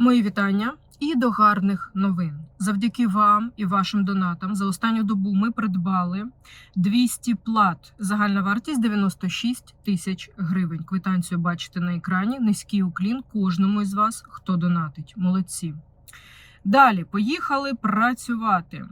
Мої вітання і до гарних новин. Завдяки вам і вашим донатам за останню добу ми придбали 200 плат. Загальна вартість 96 тисяч гривень. Квитанцію бачите на екрані. Низький уклін кожному із вас, хто донатить. Молодці. Далі поїхали працювати.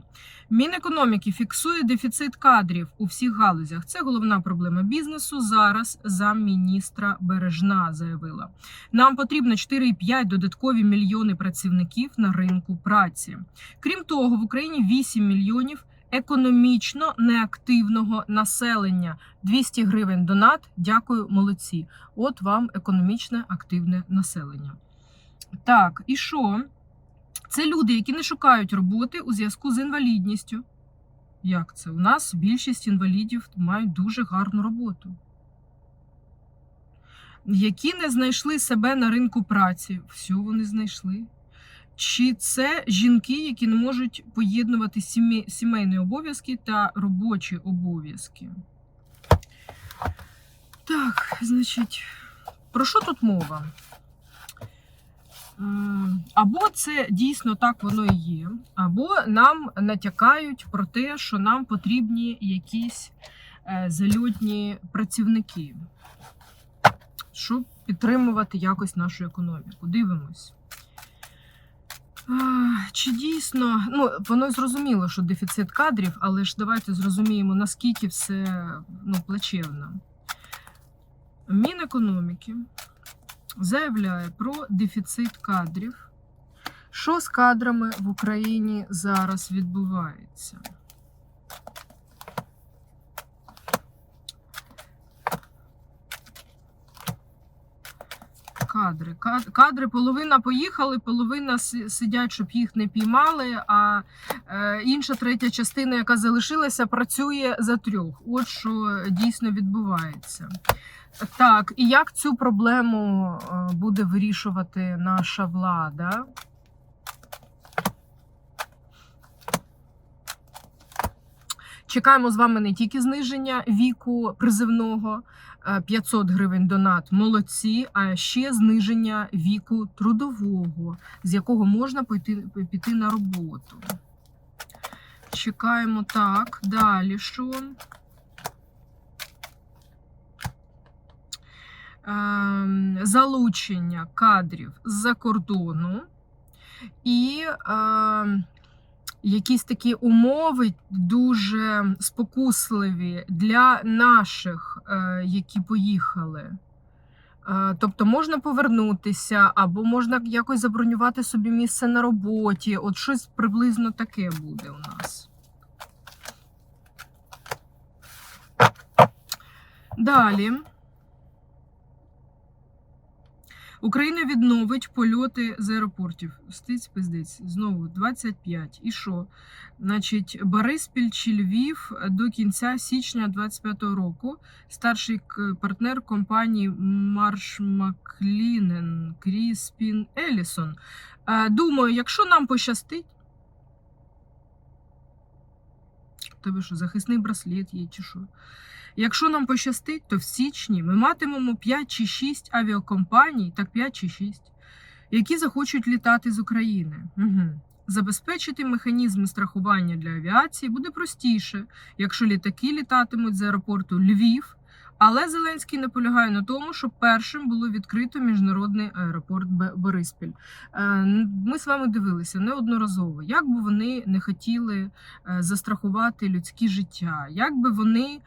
Мінекономіки фіксує дефіцит кадрів у всіх галузях. Це головна проблема бізнесу. Зараз замміністра Бережна заявила. Нам потрібно 4,5 додаткові мільйони працівників на ринку праці. Крім того, в Україні 8 мільйонів економічно неактивного населення. 200 гривень донат. Дякую, молодці. От вам економічне активне населення. Так, і що? Це люди, які не шукають роботи у зв'язку з інвалідністю. Як це? У нас більшість інвалідів мають дуже гарну роботу. Які не знайшли себе на ринку праці. Все вони знайшли. Чи це жінки, які не можуть поєднувати сімей- сімейні обов'язки та робочі обов'язки? Так, значить, про що тут мова? Або це дійсно так воно і є, або нам натякають про те, що нам потрібні якісь е, зальотні працівники, щоб підтримувати якось нашу економіку. Дивимось. Чи дійсно, ну воно зрозуміло, що дефіцит кадрів, але ж давайте зрозуміємо, наскільки все ну, плачевно. Мінекономіки заявляє про дефіцит кадрів. Що з кадрами в Україні зараз відбувається? Кадри. Кадри половина поїхали, половина сидять, щоб їх не піймали. А е, інша третя частина, яка залишилася, працює за трьох. От що дійсно відбувається. Так, і як цю проблему е, буде вирішувати наша влада? Чекаємо з вами не тільки зниження віку призивного е, 500 гривень донат, молодці, а ще зниження віку трудового, з якого можна піти, піти на роботу. Чекаємо так. Далі що? Залучення кадрів з-за кордону і ем, якісь такі умови дуже спокусливі для наших, е, які поїхали. Е, Тобто можна повернутися, або можна якось забронювати собі місце на роботі. От щось приблизно таке буде у нас. Далі. Україна відновить польоти з аеропортів. Стиць пиздець. Знову 25. І що? Значить, Бориспіль чи Львів до кінця січня 25-го року. Старший партнер компанії Марш Маклінен Кріспін Елісон. Е, Думаю, якщо нам пощастить. Тебе що, захисний браслет є чи що? Якщо нам пощастить, то в січні ми матимемо 5 чи 6 авіакомпаній, так 5 чи 6, які захочуть літати з України. Угу. Забезпечити механізми страхування для авіації буде простіше, якщо літаки літатимуть з аеропорту Львів. Але Зеленський наполягає на тому, щоб першим було відкрито міжнародний аеропорт Бориспіль. Е, Ми з вами дивилися неодноразово, як би вони не хотіли е, застрахувати людське життя, як би вони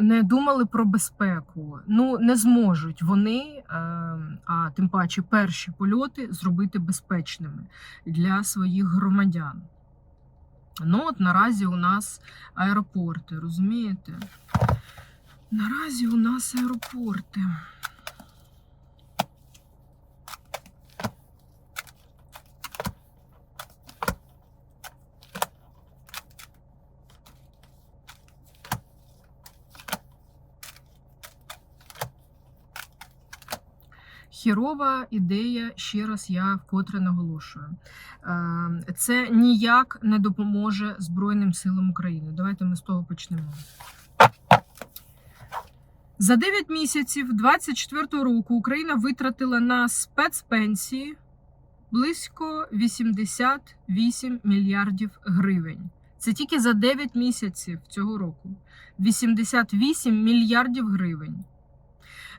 не думали про безпеку. Ну не зможуть вони, е, а тим паче перші польоти зробити безпечними для своїх громадян. Ну от наразі у нас аеропорти, розумієте? Наразі у нас аеропорти. Хірова ідея, ще раз я вкотре наголошую. Е, Це ніяк не допоможе Збройним силам України. Давайте ми з того почнемо. За 9 місяців 24 року Україна витратила на спецпенсії близько 88 мільярдів гривень. Це тільки за 9 місяців цього року. 88 мільярдів гривень.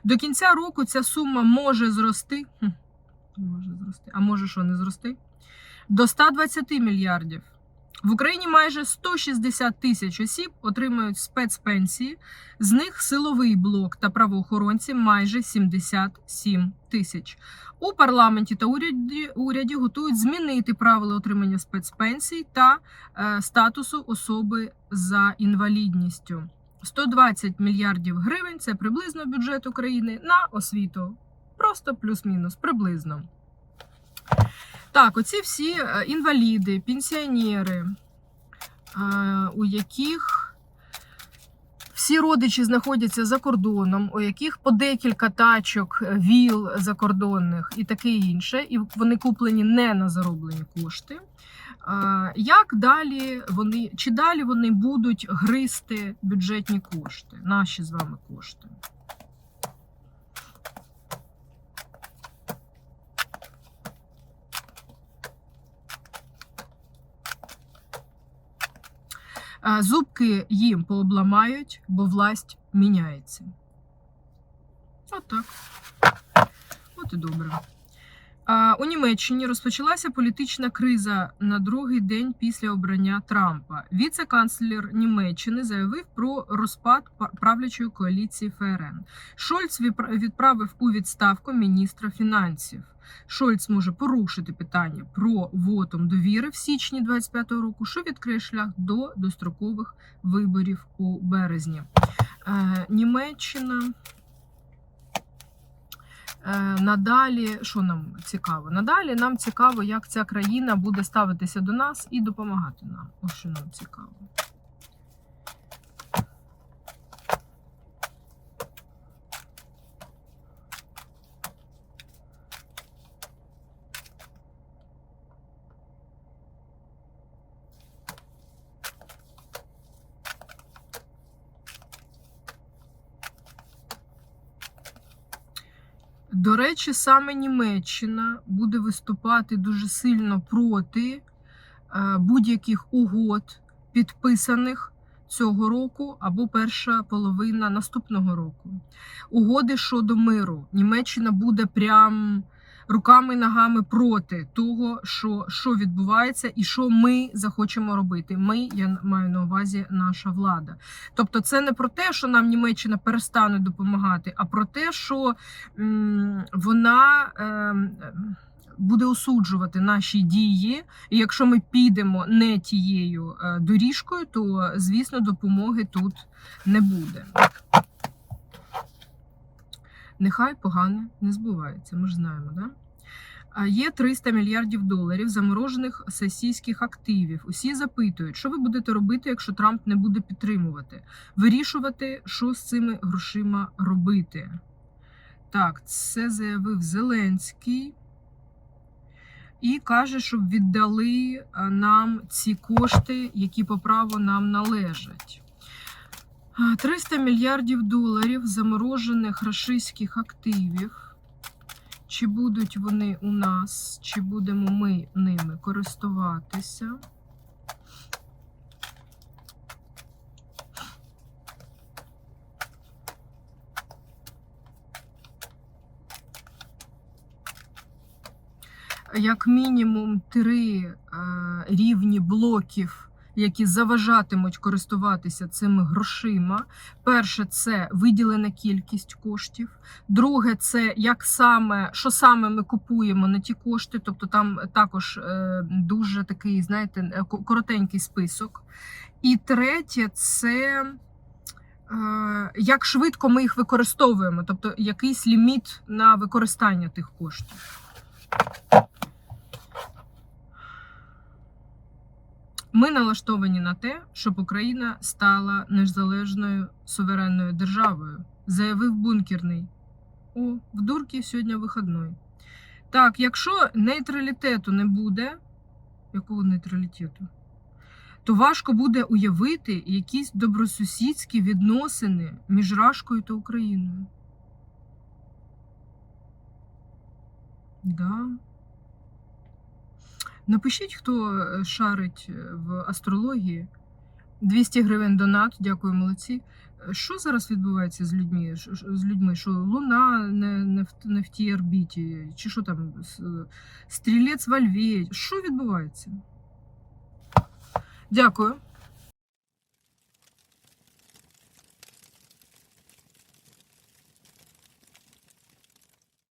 До кінця року ця сума може зрости. Хм, може зрости. А може що не зрости? До 120 мільярдів. В Україні майже 160 тисяч осіб отримують спецпенсії, з них силовий блок та правоохоронці майже 77 тисяч. У парламенті та уряді, уряді готують змінити правила отримання спецпенсій та е, статусу особи за інвалідністю. 120 мільярдів гривень це приблизно бюджет України на освіту. Просто плюс-мінус, приблизно. Так, оці всі е, інваліди, пенсіонери, е, у яких всі родичі знаходяться за кордоном, у яких по декілька тачок е, віл закордонних і таке інше, і вони куплені не на зароблені кошти. Як далі вони чи далі вони будуть гризти бюджетні кошти, наші з вами кошти? Зубки їм пообламають, бо власть міняється. От. От і добре. У Німеччині розпочалася політична криза на другий день після обрання Трампа. Віце-канцлер Німеччини заявив про розпад правлячої коаліції ФРН. Шольц відправив у відставку міністра фінансів. Шольц може порушити питання про вотом довіри в січні 25-го року, що відкриє шлях до дострокових виборів у березні. Е, Німеччина. Е, Надалі, що нам цікаво? Надалі нам цікаво, як ця країна буде ставитися до нас і допомагати нам. Ось що нам цікаво. До речі, саме Німеччина буде виступати дуже сильно проти е, будь-яких угод, підписаних цього року або перша половина наступного року. Угоди щодо миру. Німеччина буде прям руками і ногами проти того, що, що відбувається, і що ми захочемо робити. Ми, я маю на увазі, наша влада. Тобто, це не про те, що нам Німеччина перестане допомагати, а про те, що м, вона. ем, Буде осуджувати наші дії, і якщо ми підемо не тією е, доріжкою, то звісно допомоги тут не буде. Нехай погане не збувається, ми ж знаємо, да? Є 300 мільярдів доларів заморожених російських активів. Усі запитують, що ви будете робити, якщо Трамп не буде підтримувати, вирішувати, що з цими грошима робити. Так, це заявив Зеленський. І каже, щоб віддали нам ці кошти, які по праву нам належать. А, 300 мільярдів доларів заморожених рашистських активів. Чи будуть вони у нас, чи будемо ми ними користуватися? Як мінімум три е, рівні блоків, які заважатимуть користуватися цими грошима. Перше це виділена кількість коштів. Друге, це як саме що саме ми купуємо на ті кошти. Тобто там також е, дуже такий, знаєте, е, коротенький список. І третє, це е, як швидко ми їх використовуємо, тобто якийсь ліміт на використання тих коштів. Ми налаштовані на те, щоб Україна стала незалежною суверенною державою, заявив бункерний. О, в дурки сьогодні вихідний. Так, якщо нейтралітету не буде, якого нейтралітету? То важко буде уявити якісь добросусідські відносини між Рашкою та Україною. Да. Напишіть, хто е, шарить е, в астрології. 200 гривень донат, дякую, молодці. Е, Що зараз відбувається з людьми? З людьми? Що Луна не, не, в, не в тій орбіті? Чи що там? Стрілець во Льві? Що відбувається? Дякую.